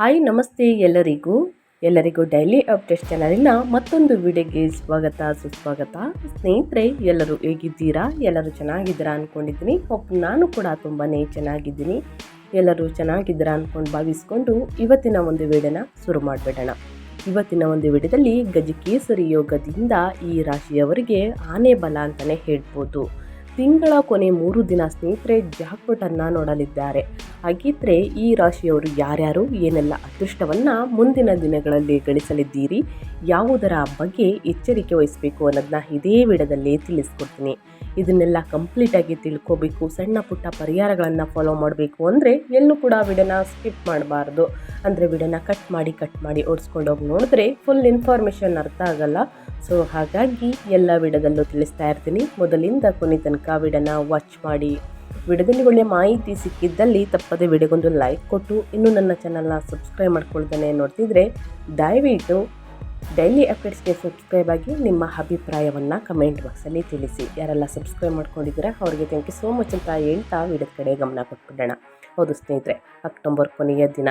Hi, ನಮಸ್ತೆ ಎಲ್ಲರಿಗೂ. ಎಲ್ಲರಿಗೂ ಡೈಲಿ ಅಪ್ಡೇಟ್ ಚಾನಲಿನ ಮತ್ತೊಂದು ವಿಡಿಯೋಗೆ ಸ್ವಾಗತ, ಸುಸ್ವಾಗತ. ಸ್ನೇಹಿತರೆ, ಎಲ್ಲರೂ ಹೇಗಿದ್ದೀರಾ? ಎಲ್ಲರೂ ಚೆನ್ನಾಗಿದ್ದೀರಾ ಅಂದ್ಕೊಂಡಿದ್ದೀನಿ ಒಪ್ ನಾನು ಕೂಡ ತುಂಬಾ ಚೆನ್ನಾಗಿದ್ದೀನಿ. ಎಲ್ಲರೂ ಚೆನ್ನಾಗಿದ್ದೀರಾ ಅಂದ್ಕೊಂಡು ಭಾವಿಸ್ಕೊಂಡು ಇವತ್ತಿನ ಒಂದು ವಿಡಿಯೋನ ಶುರು ಮಾಡಿಬಿಡೋಣ. ಇವತ್ತಿನ ಒಂದು ವಿಡಿಯೋದಲ್ಲಿ ಗಜಕೇಸರಿ ಯೋಗದಿಂದ ಈ ರಾಶಿಯವರಿಗೆ ಆನೆ ಬಲ ಅಂತಲೇ ಹೇಳ್ಬೋದು. ತಿಂಗಳ ಕೊನೆ ಮೂರು ದಿನ ಸ್ನೇಹಿತರೆ ಜಾಕ್ಪಟನ್ನು ನೋಡಲಿದ್ದಾರೆ. ಹಾಗಿದ್ರೆ ಈ ರಾಶಿಯವರು ಯಾರ್ಯಾರು? ಏನೆಲ್ಲ ಅದೃಷ್ಟವನ್ನು ಮುಂದಿನ ದಿನಗಳಲ್ಲಿ ಗಳಿಸಲಿದ್ದೀರಿ? ಯಾವುದರ ಬಗ್ಗೆ ಎಚ್ಚರಿಕೆ ವಹಿಸಬೇಕು ಅನ್ನೋದನ್ನ ಇದೇ ವಿಡದಲ್ಲಿ ತಿಳಿಸ್ಕೊಡ್ತೀನಿ. ಇದನ್ನೆಲ್ಲ ಕಂಪ್ಲೀಟಾಗಿ ತಿಳ್ಕೋಬೇಕು. ಸಣ್ಣ ಪುಟ್ಟ ಪರಿಹಾರಗಳನ್ನು ಫಾಲೋ ಮಾಡಬೇಕು ಅಂದರೆ ಎಲ್ಲೂ ಕೂಡ ವಿಡನ ಸ್ಕಿಪ್ ಮಾಡಬಾರ್ದು. ಅಂದರೆ ವಿಡನ ಕಟ್ ಮಾಡಿ ಕಟ್ ಮಾಡಿ ಓಡಿಸ್ಕೊಂಡು ಹೋಗಿ ನೋಡಿದ್ರೆ ಫುಲ್ ಇನ್ಫಾರ್ಮೇಷನ್ ಅರ್ಥ ಆಗಲ್ಲ. ಸೊ ಹಾಗಾಗಿ ಎಲ್ಲ ವಿಡದಲ್ಲೂ ತಿಳಿಸ್ತಾ ಇರ್ತೀನಿ. ಮೊದಲಿಂದ ಕೊನೆ ತನಕ ವಿಡನ ವಾಚ್ ಮಾಡಿ. ವಿಡದಲ್ಲಿ ಒಳ್ಳೆ ಮಾಹಿತಿ ಸಿಕ್ಕಿದ್ದಲ್ಲಿ ತಪ್ಪದೆ ವಿಡಿಯೋಗೊಂದು ಲೈಕ್ ಕೊಟ್ಟು, ಇನ್ನೂ ನನ್ನ ಚಾನಲ್ನ ಸಬ್ಸ್ಕ್ರೈಬ್ ಮಾಡ್ಕೊಳ್ತಾನೆ ನೋಡ್ತಿದ್ರೆ, ದಯವಿಟ್ಟು ಡೈಲಿ ಅಪ್ಡೇಟ್ಸ್ಗೆ ಸಬ್ಸ್ಕ್ರೈಬ್ ಆಗಿ ನಿಮ್ಮ ಅಭಿಪ್ರಾಯವನ್ನು ಕಮೆಂಟ್ ಬಾಕ್ಸಲ್ಲಿ ತಿಳಿಸಿ. ಯಾರೆಲ್ಲ ಸಬ್ಸ್ಕ್ರೈಬ್ ಮಾಡ್ಕೊಂಡಿದ್ದೀರಾ, ಅವರಿಗೆ ಥ್ಯಾಂಕ್ ಯು ಸೋ ಮಚ್ ಅಂತ ಹೇಳ್ತಾ ವಿಡಿಯೋದ ಕಡೆ ಗಮನ ಕೊಟ್ಬಿಡೋಣ. ಹೌದು ಸ್ನೇಹಿತರೆ, ಅಕ್ಟೋಬರ್ ಕೊನೆಯ ದಿನ.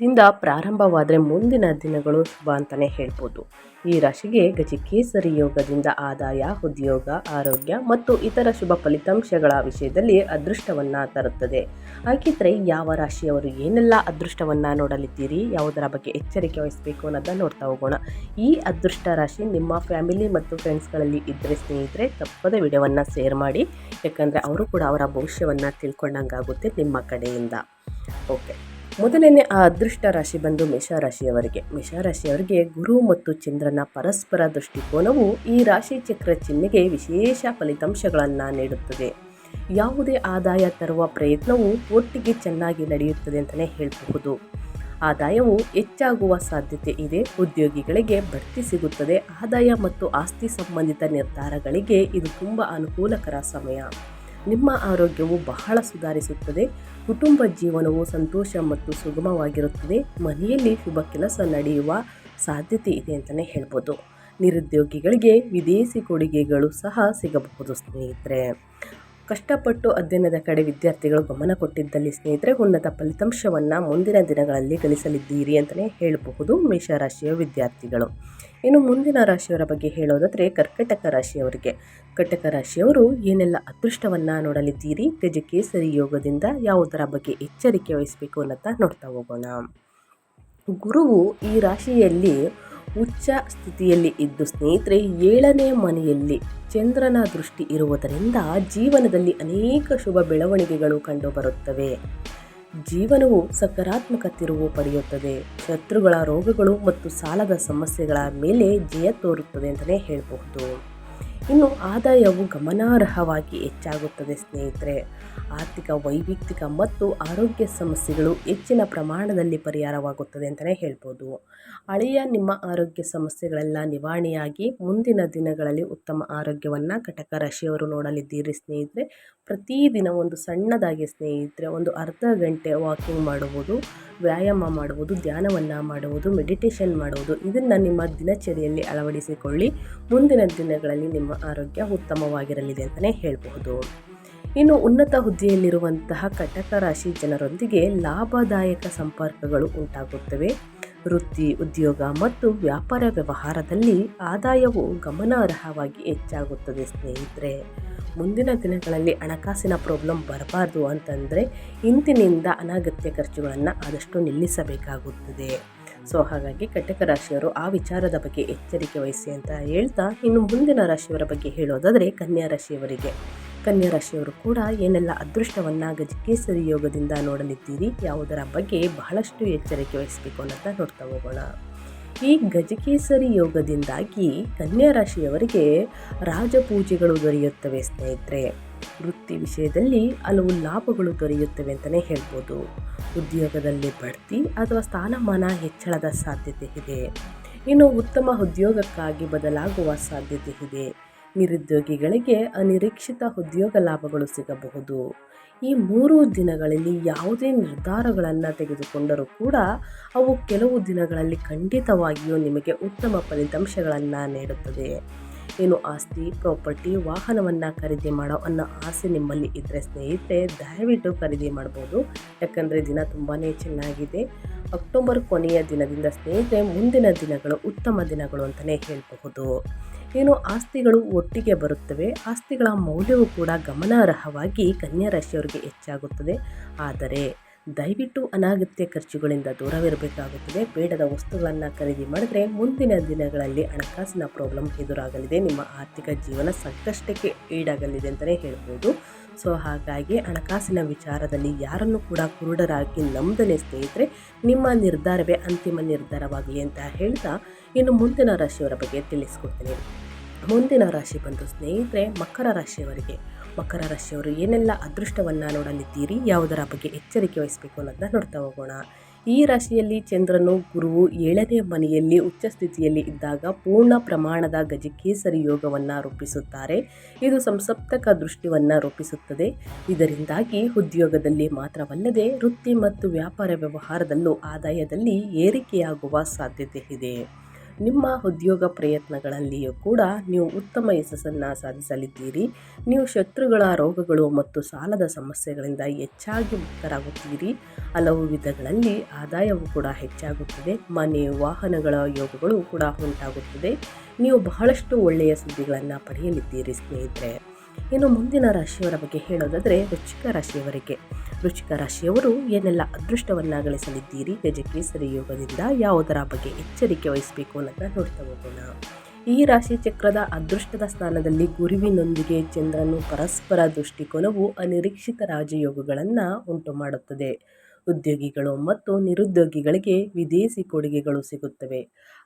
ದಿಂದ ಪ್ರಾರಂಭವಾದರೆ ಮುಂದಿನ ದಿನಗಳು ಶುಭ ಅಂತಲೇ ಹೇಳ್ಬೋದು. ಈ ರಾಶಿಗೆ ಗಜಕೇಸರಿ ಯೋಗದಿಂದ ಆದಾಯ, ಉದ್ಯೋಗ, ಆರೋಗ್ಯ ಮತ್ತು ಇತರ ಶುಭ ಫಲಿತಾಂಶಗಳ ವಿಷಯದಲ್ಲಿ ಅದೃಷ್ಟವನ್ನು ತರುತ್ತದೆ. ಹಾಗಿದ್ರೆ ಯಾವ ರಾಶಿಯವರು ಏನೆಲ್ಲ ಅದೃಷ್ಟವನ್ನು ನೋಡಲಿದ್ದೀರಿ, ಯಾವುದರ ಬಗ್ಗೆ ಎಚ್ಚರಿಕೆ ವಹಿಸಬೇಕು ಅನ್ನೋದನ್ನ ನೋಡ್ತಾ ಹೋಗೋಣ. ಈ ಅದೃಷ್ಟ ರಾಶಿ ನಿಮ್ಮ ಫ್ಯಾಮಿಲಿ ಮತ್ತು ಫ್ರೆಂಡ್ಸ್ಗಳಲ್ಲಿ ಇದ್ದರೆ ಸ್ನೇಹಿತರೆ ತಪ್ಪದ ವಿಡಿಯೋವನ್ನು ಶೇರ್ ಮಾಡಿ, ಯಾಕಂದರೆ ಅವರು ಕೂಡ ಅವರ ಭವಿಷ್ಯವನ್ನು ತಿಳ್ಕೊಂಡಂಗಾಗುತ್ತೆ ನಿಮ್ಮ ಕಡೆಯಿಂದ. ಓಕೆ. ಮೊದಲನೇ ಆ ಅದೃಷ್ಟ ರಾಶಿ ಬಂದು ಮೇಷರಾಶಿಯವರಿಗೆ ಮೇಷರಾಶಿಯವರಿಗೆ ಗುರು ಮತ್ತು ಚಂದ್ರನ ಪರಸ್ಪರ ದೃಷ್ಟಿಕೋನವು ಈ ರಾಶಿ ಚಕ್ರ ಚಿಹ್ನೆಗೆ ವಿಶೇಷ ಫಲಿತಾಂಶಗಳನ್ನು ನೀಡುತ್ತದೆ. ಯಾವುದೇ ಆದಾಯ ತರುವ ಪ್ರಯತ್ನವು ಒಟ್ಟಿಗೆ ಚೆನ್ನಾಗಿ ನಡೆಯುತ್ತದೆ ಅಂತಲೇ ಹೇಳಬಹುದು. ಆದಾಯವು ಹೆಚ್ಚಾಗುವ ಸಾಧ್ಯತೆ ಇದೆ. ಉದ್ಯೋಗಿಗಳಿಗೆ ಬಡ್ತಿ ಸಿಗುತ್ತದೆ. ಆದಾಯ ಮತ್ತು ಆಸ್ತಿ ಸಂಬಂಧಿತ ನಿರ್ಧಾರಗಳಿಗೆ ಇದು ತುಂಬ ಅನುಕೂಲಕರ ಸಮಯ. ನಿಮ್ಮ ಆರೋಗ್ಯವು ಬಹಳ ಸುಧಾರಿಸುತ್ತದೆ. ಕುಟುಂಬ ಜೀವನವು ಸಂತೋಷ ಮತ್ತು ಸುಗಮವಾಗಿರುತ್ತದೆ. ಮನೆಯಲ್ಲಿ ಶುಭ ಕೆಲಸ ನಡೆಯುವ ಸಾಧ್ಯತೆ ಇದೆ ಅಂತಲೇ ಹೇಳ್ಬೋದು. ನಿರುದ್ಯೋಗಿಗಳಿಗೆ ವಿದೇಶಿ ಕೊಡುಗೆಗಳು ಸಹ ಸಿಗಬಹುದು ಸ್ನೇಹಿತರೆ. ಕಷ್ಟಪಟ್ಟು ಅಧ್ಯಯನದ ಕಡೆ ವಿದ್ಯಾರ್ಥಿಗಳು ಗಮನ ಕೊಟ್ಟಿದ್ದಲ್ಲಿ ಸ್ನೇಹಿತರೆ, ಉನ್ನತ ಫಲಿತಾಂಶವನ್ನು ಮುಂದಿನ ದಿನಗಳಲ್ಲಿ ಗಳಿಸಲಿದ್ದೀರಿ ಅಂತಲೇ ಹೇಳಬಹುದು ಮೇಷರಾಶಿಯ ವಿದ್ಯಾರ್ಥಿಗಳು. ಇನ್ನು ಮುಂದಿನ ರಾಶಿಯವರ ಬಗ್ಗೆ ಹೇಳೋದಾದರೆ, ಕರ್ಕಟಕ ರಾಶಿಯವರಿಗೆ. ಕಟಕ ರಾಶಿಯವರು ಏನೆಲ್ಲ ಅದೃಷ್ಟವನ್ನು ನೋಡಲಿದ್ದೀರಿ? ಗಜಕೇಸರಿ ಯೋಗದಿಂದ ಯಾವುದರ ಬಗ್ಗೆ ಎಚ್ಚರಿಕೆ ವಹಿಸಬೇಕು ಅನ್ನೋದನ್ನ ನೋಡ್ತಾ ಹೋಗೋಣ. ಗುರುವು ಈ ರಾಶಿಯಲ್ಲಿ ಉಚ್ಚ ಸ್ಥಿತಿಯಲ್ಲಿ ಇದ್ದು ಸ್ನೇಹಿತರೆ, ಏಳನೇ ಮನೆಯಲ್ಲಿ ಚಂದ್ರನ ದೃಷ್ಟಿ ಇರುವುದರಿಂದ ಜೀವನದಲ್ಲಿ ಅನೇಕ ಶುಭ ಬೆಳವಣಿಗೆಗಳು ಕಂಡುಬರುತ್ತವೆ ಜೀವನವು ಸಕಾರಾತ್ಮಕ ತಿರುವು ಪಡೆಯುತ್ತದೆ. ಶತ್ರುಗಳ ರೋಗಗಳು ಮತ್ತು ಸಾಲದ ಸಮಸ್ಯೆಗಳ ಮೇಲೆ ಜಯ ತೋರುತ್ತದೆ ಅಂತಲೇ ಹೇಳಬಹುದು. ಇನ್ನು ಆದಾಯವು ಗಮನಾರ್ಹವಾಗಿ ಹೆಚ್ಚಾಗುತ್ತದೆ ಸ್ನೇಹಿತರೆ. ಆರ್ಥಿಕ, ವೈಯಕ್ತಿಕ ಮತ್ತು ಆರೋಗ್ಯ ಸಮಸ್ಯೆಗಳು ಹೆಚ್ಚಿನ ಪ್ರಮಾಣದಲ್ಲಿ ಪರಿಹಾರವಾಗುತ್ತದೆ ಅಂತಲೇ ಹೇಳ್ಬೋದು. ಹಳೆಯ ನಿಮ್ಮ ಆರೋಗ್ಯ ಸಮಸ್ಯೆಗಳೆಲ್ಲ ನಿವಾರಣೆಯಾಗಿ ಮುಂದಿನ ದಿನಗಳಲ್ಲಿ ಉತ್ತಮ ಆರೋಗ್ಯವನ್ನು ಕಟಕ ರಾಶಿಯವರು ನೋಡಲಿದ್ದೀರಿ ಸ್ನೇಹಿತರೆ. ಪ್ರತಿದಿನ ಒಂದು ಸಣ್ಣದಾಗಿ ಸ್ನೇಹಿತರೆ, ಒಂದು ಅರ್ಧ ಗಂಟೆ ವಾಕಿಂಗ್ ಮಾಡುವುದು ವ್ಯಾಯಾಮ ಮಾಡುವುದು, ಧ್ಯಾನವನ್ನು ಮಾಡುವುದು ಮೆಡಿಟೇಷನ್ ಮಾಡುವುದು, ಇದನ್ನು ನಿಮ್ಮ ದಿನಚರಿಯಲ್ಲಿ ಅಳವಡಿಸಿಕೊಳ್ಳಿ. ಮುಂದಿನ ದಿನಗಳಲ್ಲಿ ನಿಮ್ಮ ಆರೋಗ್ಯ ಉತ್ತಮವಾಗಿರಲಿದೆ ಅಂತಲೇ ಹೇಳಬಹುದು. ಇನ್ನು ಉನ್ನತ ಹುದ್ದೆಯಲ್ಲಿರುವಂತಹ ಕಟಕ ರಾಶಿ ಜನರೊಂದಿಗೆ ಲಾಭದಾಯಕ ಸಂಪರ್ಕಗಳು ಉಂಟಾಗುತ್ತವೆ. ವೃತ್ತಿ, ಉದ್ಯೋಗ ಮತ್ತು ವ್ಯಾಪಾರ ವ್ಯವಹಾರದಲ್ಲಿ ಆದಾಯವು ಗಮನಾರ್ಹವಾಗಿ ಹೆಚ್ಚಾಗುತ್ತದೆ ಸ್ನೇಹಿತರೆ. ಮುಂದಿನ ದಿನಗಳಲ್ಲಿ ಹಣಕಾಸಿನ ಪ್ರಾಬ್ಲಮ್ ಬರಬಾರ್ದು ಅಂತಂದರೆ ಇಂದಿನಿಂದ ಅನಗತ್ಯ ಖರ್ಚುಗಳನ್ನು ಆದಷ್ಟು ನಿಲ್ಲಿಸಬೇಕಾಗುತ್ತದೆ. ಸೊ ಹಾಗಾಗಿ ಕಟಕ ರಾಶಿಯವರು ಆ ವಿಚಾರದ ಬಗ್ಗೆ ಎಚ್ಚರಿಕೆ ವಹಿಸಿ ಅಂತ ಹೇಳ್ತಾ ಇನ್ನು ಮುಂದಿನ ರಾಶಿಯವರ ಬಗ್ಗೆ ಹೇಳೋದಾದರೆ ಕನ್ಯಾ ರಾಶಿಯವರಿಗೆ. ಕನ್ಯಾ ರಾಶಿಯವರು ಕೂಡ ಏನೆಲ್ಲ ಅದೃಷ್ಟವನ್ನು ಗಜಕೇಸರಿ ಯೋಗದಿಂದ ನೋಡಲಿದ್ದೀರಿ, ಯಾವುದರ ಬಗ್ಗೆ ಬಹಳಷ್ಟು ಎಚ್ಚರಿಕೆ ವಹಿಸಬೇಕು ಅನ್ನೋದನ್ನ ನೋಡ್ತಾ ಹೋಗೋಣ. ಈ ಗಜಕೇಸರಿ ಯೋಗದಿಂದಾಗಿ ಕನ್ಯಾ ರಾಶಿಯವರಿಗೆ ರಾಜಪೂಜೆಗಳು ದೊರೆಯುತ್ತವೆ ಸ್ನೇಹಿತರೆ. ವೃತ್ತಿ ವಿಷಯದಲ್ಲಿ ಹಲವು ಲಾಭಗಳು ದೊರೆಯುತ್ತವೆ ಅಂತಲೇ ಹೇಳ್ಬೋದು. ಉದ್ಯೋಗದಲ್ಲಿ ಬಡ್ತಿ ಅಥವಾ ಸ್ಥಾನಮಾನ ಹೆಚ್ಚಳದ ಸಾಧ್ಯತೆ ಇದೆ. ಇನ್ನು ಉತ್ತಮ ಉದ್ಯೋಗಕ್ಕಾಗಿ ಬದಲಾಗುವ ಸಾಧ್ಯತೆ ಇದೆ. ನಿರುದ್ಯೋಗಿಗಳಿಗೆ ಅನಿರೀಕ್ಷಿತ ಉದ್ಯೋಗ ಲಾಭಗಳು ಸಿಗಬಹುದು. ಈ ಮೂರು ದಿನಗಳಲ್ಲಿ ಯಾವುದೇ ನಿರ್ಧಾರಗಳನ್ನು ತೆಗೆದುಕೊಂಡರೂ ಕೂಡ ಅವು ಕೆಲವು ದಿನಗಳಲ್ಲಿ ಖಂಡಿತವಾಗಿಯೂ ನಿಮಗೆ ಉತ್ತಮ ಫಲಿತಾಂಶಗಳನ್ನು ನೀಡುತ್ತದೆ. ಏನು ಆಸ್ತಿ, ಪ್ರಾಪರ್ಟಿ, ವಾಹನವನ್ನು ಖರೀದಿ ಮಾಡೋ ಅನ್ನೋ ಆಸೆ ನಿಮ್ಮಲ್ಲಿ ಇದ್ದರೆ ಸ್ನೇಹಿತರೆ, ದಯವಿಟ್ಟು ಖರೀದಿ ಮಾಡ್ಬೋದು. ಯಾಕಂದರೆ ದಿನ ತುಂಬಾ ಚೆನ್ನಾಗಿದೆ. ಅಕ್ಟೋಬರ್ ಕೊನೆಯ ದಿನದಿಂದ ಸ್ನೇಹಿತರೆ, ಮುಂದಿನ ದಿನಗಳು ಉತ್ತಮ ದಿನಗಳು ಅಂತಲೇ ಹೇಳಬಹುದು. ಏನು ಆಸ್ತಿಗಳು ಒಟ್ಟಿಗೆ ಬರುತ್ತವೆ? ಆಸ್ತಿಗಳ ಮೌಲ್ಯವು ಕೂಡ ಗಮನಾರ್ಹವಾಗಿ ಕನ್ಯಾ ರಾಶಿಯವರಿಗೆ ಹೆಚ್ಚಾಗುತ್ತದೆ. ಆದರೆ ದಯವಿಟ್ಟು ಅನಾಗತ್ಯ ಖರ್ಚುಗಳಿಂದ ದೂರವಿರಬೇಕಾಗುತ್ತದೆ. ಬೇಡದ ವಸ್ತುಗಳನ್ನು ಖರೀದಿ ಮಾಡಿದ್ರೆ ಮುಂದಿನ ದಿನಗಳಲ್ಲಿ ಹಣಕಾಸಿನ ಪ್ರಾಬ್ಲಮ್ ಎದುರಾಗಲಿದೆ. ನಿಮ್ಮ ಆರ್ಥಿಕ ಜೀವನ ಸಂಕಷ್ಟಕ್ಕೆ ಈಡಾಗಲಿದೆ ಅಂತಲೇ ಹೇಳ್ಬೋದು. ಸೊ, ಹಾಗಾಗಿ ಹಣಕಾಸಿನ ವಿಚಾರದಲ್ಲಿ ಯಾರನ್ನು ಕೂಡ ಕುರುಡರಾಗಿ ನಂಬದನೆ ಸ್ನೇಹಿತರೆ, ನಿಮ್ಮ ನಿರ್ಧಾರವೇ ಅಂತಿಮ ನಿರ್ಧಾರವಾಗಲಿ ಅಂತ ಹೇಳ್ತಾ ಇನ್ನು ಮುಂದಿನ ರಾಶಿಯವರ ಬಗ್ಗೆ ತಿಳಿಸ್ಕೊಡ್ತೀನಿ. ಮುಂದಿನ ರಾಶಿ ಬಂದು ಸ್ನೇಹಿತರೆ, ಮಕರ ರಾಶಿಯವರಿಗೆ ಮಕರ ರಾಶಿಯವರು ಏನೆಲ್ಲ ಅದೃಷ್ಟವನ್ನು ನೋಡಲಿದ್ದೀರಿ? ಯಾವುದರ ಬಗ್ಗೆ ಎಚ್ಚರಿಕೆ ವಹಿಸಬೇಕು ಅನ್ನೋದನ್ನ ನೋಡ್ತಾ ಹೋಗೋಣ. ಈ ರಾಶಿಯಲ್ಲಿ ಚಂದ್ರನು ಗುರುವು ಏಳನೇ ಮನೆಯಲ್ಲಿ ಉಚ್ಚ ಸ್ಥಿತಿಯಲ್ಲಿ ಇದ್ದಾಗ ಪೂರ್ಣ ಪ್ರಮಾಣದ ಗಜಕೇಸರಿ ಯೋಗವನ್ನು ರೂಪಿಸುತ್ತಾರೆ. ಇದು ಸಂಸಪ್ತಕ ದೃಷ್ಟಿಯನ್ನು ರೂಪಿಸುತ್ತದೆ. ಇದರಿಂದಾಗಿ ಉದ್ಯೋಗದಲ್ಲಿ ಮಾತ್ರವಲ್ಲದೆ ವೃತ್ತಿ ಮತ್ತು ವ್ಯಾಪಾರ ವ್ಯವಹಾರದಲ್ಲೂ ಆದಾಯದಲ್ಲಿ ಏರಿಕೆಯಾಗುವ ಸಾಧ್ಯತೆ ಇದೆ. ನಿಮ್ಮ ಉದ್ಯೋಗ ಪ್ರಯತ್ನಗಳಲ್ಲಿಯೂ ಕೂಡ ನೀವು ಉತ್ತಮ ಯಶಸ್ಸನ್ನು ಸಾಧಿಸಲಿದ್ದೀರಿ. ನೀವು ಶತ್ರುಗಳ ರೋಗಗಳು ಮತ್ತು ಸಾಲದ ಸಮಸ್ಯೆಗಳಿಂದ ಹೆಚ್ಚಾಗಿ ಮುಕ್ತರಾಗುತ್ತೀರಿ. ಹಲವು ವಿಧಗಳಲ್ಲಿ ಆದಾಯವು ಕೂಡ ಹೆಚ್ಚಾಗುತ್ತದೆ. ಮನೆ, ವಾಹನಗಳ ಯೋಗಗಳು ಕೂಡ ಉಂಟಾಗುತ್ತದೆ. ನೀವು ಬಹಳಷ್ಟು ಒಳ್ಳೆಯ ಸುದ್ದಿಗಳನ್ನು ಪಡೆಯಲಿದ್ದೀರಿ ಸ್ನೇಹಿತರೆ. ಇನ್ನು ಮುಂದಿನ ರಾಶಿಯವರ ಬಗ್ಗೆ ಹೇಳೋದಾದರೆ ವೃಶ್ಚಿಕ ರಾಶಿಯವರಿಗೆ. ವೃಶ್ಚಿಕ ರಾಶಿಯವರು ಏನೆಲ್ಲ ಅದೃಷ್ಟವನ್ನ ಗಳಿಸಲಿದ್ದೀರಿ ಗಜಕೇಸರಿ ಯೋಗದಿಂದ ಯಾವುದರ ಬಗ್ಗೆ ಎಚ್ಚರಿಕೆ ವಹಿಸಬೇಕು ಅನ್ನೋದನ್ನ ನೋಡ್ತಾ ಹೋಗೋಣ. ಈ ರಾಶಿ ಚಕ್ರದ ಅದೃಷ್ಟದ ಸ್ಥಾನದಲ್ಲಿ ಗುರುವಿನೊಂದಿಗೆ ಚಂದ್ರನು ಪರಸ್ಪರ ದೃಷ್ಟಿಕೋನವು ಅನಿರೀಕ್ಷಿತ ರಾಜಯೋಗಗಳನ್ನು ಉಂಟು ಮಾಡುತ್ತದೆ ಉದ್ಯೋಗಿಗಳು ಮತ್ತು ನಿರುದ್ಯೋಗಿಗಳಿಗೆ ವಿದೇಶಿ ಕೊಡುಗೆಗಳು ಸಿಗುತ್ತವೆ.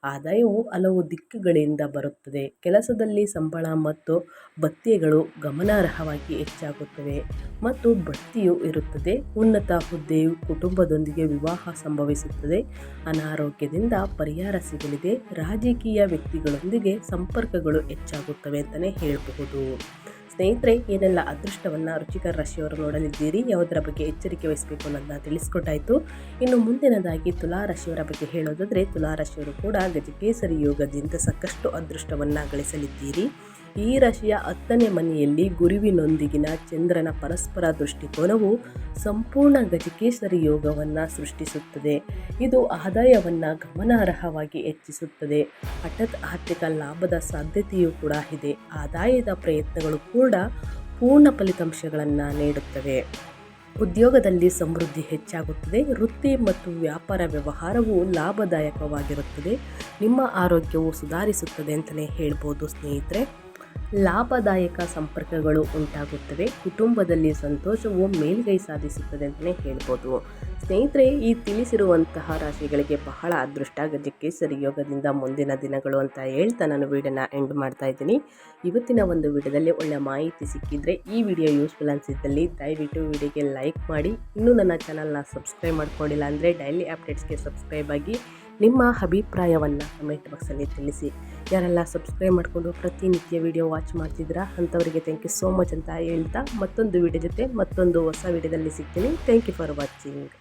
ಆದಾಯವು ಹಲವು ದಿಕ್ಕುಗಳಿಂದ ಬರುತ್ತದೆ. ಕೆಲಸದಲ್ಲಿ ಸಂಬಳ ಮತ್ತು ಭತ್ಯೆಗಳು ಗಮನಾರ್ಹವಾಗಿ ಹೆಚ್ಚಾಗುತ್ತವೆ ಮತ್ತು ಬಡ್ತಿಯು ಇರುತ್ತದೆ. ಉನ್ನತ ಹುದ್ದೆಯು ಕುಟುಂಬದೊಂದಿಗೆ ವಿವಾಹ ಸಂಭವಿಸುತ್ತದೆ. ಅನಾರೋಗ್ಯದಿಂದ ಪರಿಹಾರ ಸಿಗಲಿದೆ. ರಾಜಕೀಯ ವ್ಯಕ್ತಿಗಳೊಂದಿಗೆ ಸಂಪರ್ಕಗಳು ಹೆಚ್ಚಾಗುತ್ತವೆ ಅಂತಲೇ ಹೇಳಬಹುದು. ಸ್ನೇಹಿತರೆ, ಏನೆಲ್ಲ ಅದೃಷ್ಟವನ್ನು ರುಚಿಕರ ರಾಶಿಯವರು ನೋಡಲಿದ್ದೀರಿ? ಯಾವುದರ ಬಗ್ಗೆ ಎಚ್ಚರಿಕೆ ವಹಿಸಬೇಕು ಅನ್ನೋದನ್ನ ತಿಳಿಸ್ಕೊಟ್ಟಾಯಿತು. ಇನ್ನು ಮುಂದಿನದಾಗಿ ತುಲಾ ರಾಶಿಯವರ ಬಗ್ಗೆ ಹೇಳೋದಾದರೆ, ತುಲಾ ರಾಶಿಯವರು ಕೂಡ ಗಜಕೇಸರಿ ಯೋಗದಿಂದ ಸಾಕಷ್ಟು ಅದೃಷ್ಟವನ್ನು ಗಳಿಸಲಿದ್ದೀರಿ. ಈ ರಾಶಿಯ ಹತ್ತನೇ ಮನೆಯಲ್ಲಿ ಗುರುವಿನೊಂದಿಗಿನ ಚಂದ್ರನ ಪರಸ್ಪರ ದೃಷ್ಟಿಕೋನವು ಸಂಪೂರ್ಣ ಗಜಕೇಸರಿ ಯೋಗವನ್ನು ಸೃಷ್ಟಿಸುತ್ತದೆ. ಇದು ಆದಾಯವನ್ನು ಗಮನಾರ್ಹವಾಗಿ ಹೆಚ್ಚಿಸುತ್ತದೆ. ಹಠಾತ್ ಆರ್ಥಿಕ ಲಾಭದ ಸಾಧ್ಯತೆಯೂ ಕೂಡ ಇದೆ. ಆದಾಯದ ಪ್ರಯತ್ನಗಳು ಕೂಡ ಪೂರ್ಣ ಫಲಿತಾಂಶಗಳನ್ನು ನೀಡುತ್ತವೆ. ಉದ್ಯೋಗದಲ್ಲಿ ಸಮೃದ್ಧಿ ಹೆಚ್ಚಾಗುತ್ತದೆ. ವೃತ್ತಿ ಮತ್ತು ವ್ಯಾಪಾರ ವ್ಯವಹಾರವು ಲಾಭದಾಯಕವಾಗಿರುತ್ತದೆ. ನಿಮ್ಮ ಆರೋಗ್ಯವು ಸುಧಾರಿಸುತ್ತದೆ ಅಂತಲೇ ಹೇಳ್ಬೋದು ಸ್ನೇಹಿತರೆ. ಲಾಭದಾಯಕ ಸಂಪರ್ಕಗಳು ಉಂಟಾಗುತ್ತವೆ. ಕುಟುಂಬದಲ್ಲಿ ಸಂತೋಷವು ಮೇಲ್ಗೈ ಸಾಧಿಸುತ್ತದೆ ಅಂತಲೇ ಹೇಳ್ಬೋದು. ಸ್ನೇಹಿತರೆ, ಈ ತಿಳಿಸಿರುವಂತಹ ರಾಶಿಗಳಿಗೆ ಬಹಳ ಅದೃಷ್ಟ. ಗಜಕ್ಕೆ ಸರಿಯೋಗದಿಂದ ಮುಂದಿನ ದಿನಗಳು ಅಂತ ಹೇಳ್ತಾ ನಾನು ವಿಡಿಯೋನ ಎಂಡ್ ಮಾಡ್ತಾ ಇದ್ದೀನಿ. ಇವತ್ತಿನ ಒಂದು ವಿಡಿಯೋದಲ್ಲಿ ಒಳ್ಳೆಯ ಮಾಹಿತಿ ಸಿಕ್ಕಿದ್ರೆ ಈ ವಿಡಿಯೋ ಯೂಸ್ಫುಲ್ ಅನಿಸಿದ್ದಲ್ಲಿ ದಯವಿಟ್ಟು ವಿಡಿಯೋಗೆ ಲೈಕ್ ಮಾಡಿ. ಇನ್ನೂ ನನ್ನ ಚಾನಲ್ನ ಸಬ್ಸ್ಕ್ರೈಬ್ ಮಾಡ್ಕೊಂಡಿಲ್ಲ ಅಂದರೆ ಡೈಲಿ ಅಪ್ಡೇಟ್ಸ್ಗೆ ಸಬ್ಸ್ಕ್ರೈಬ್ ಆಗಿ ನಿಮ್ಮ ಅಭಿಪ್ರಾಯವನ್ನು ಕಮೆಂಟ್ ಬಾಕ್ಸಲ್ಲಿ ತಿಳಿಸಿ. ಯಾರೆಲ್ಲ ಸಬ್ಸ್ಕ್ರೈಬ್ ಮಾಡಿಕೊಂಡು ಪ್ರತಿನಿತ್ಯ ವಿಡಿಯೋ ವಾಚ್ ಮಾಡ್ತಿದ್ದೀರಾ ಅಂಥವರಿಗೆ ಥ್ಯಾಂಕ್ ಯು ಸೋ ಮಚ್ ಅಂತ ಹೇಳ್ತಾ ಮತ್ತೊಂದು ವಿಡಿಯೋ ಜೊತೆ ಮತ್ತೊಂದು ಹೊಸ ವಿಡಿಯೋದಲ್ಲಿ ಸಿಗ್ತೀನಿ. Thank you for watching